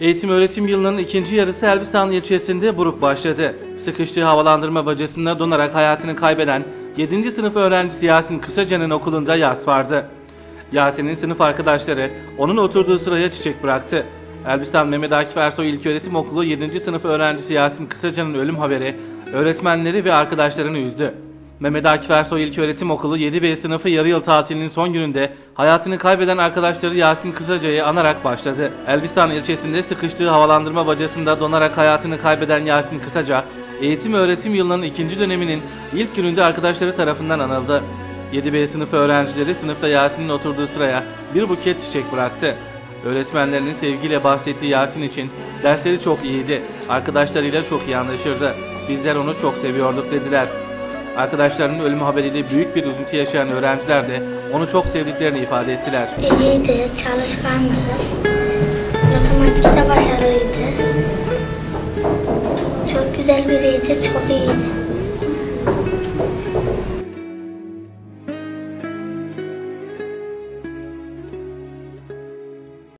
Eğitim öğretim yılının ikinci yarısı Elbistan ilçesinde buruk başladı. Sıkıştığı havalandırma bacasında donarak hayatını kaybeden 7. sınıf öğrencisi Yasin Kısaca'nın okulunda yas vardı. Yasin'in sınıf arkadaşları onun oturduğu sıraya çiçek bıraktı. Elbistan Mehmet Akif Ersoy İlköğretim Okulu 7. sınıf öğrencisi Yasin Kısaca'nın ölüm haberi öğretmenleri ve arkadaşlarını üzdü. Mehmet Akif Ersoy İlköğretim Okulu 7B sınıfı yarı yıl tatilinin son gününde hayatını kaybeden arkadaşları Yasin Kısaca'yı anarak başladı. Elbistan ilçesinde sıkıştığı havalandırma bacasında donarak hayatını kaybeden Yasin Kısaca, eğitim öğretim yılının ikinci döneminin ilk gününde arkadaşları tarafından anıldı. 7B sınıfı öğrencileri sınıfta Yasin'in oturduğu sıraya bir buket çiçek bıraktı. Öğretmenlerinin sevgiyle bahsettiği Yasin için dersleri çok iyiydi. Arkadaşlarıyla çok iyi anlaşırdı. Bizler onu çok seviyorduk dediler. Arkadaşlarının ölüm haberiyle büyük bir üzüntü yaşayan öğrenciler de onu çok sevdiklerini ifade ettiler. İyiydi, çalışkandı. Matematikte başarılıydı. Çok güzel biriydi, çok iyiydi.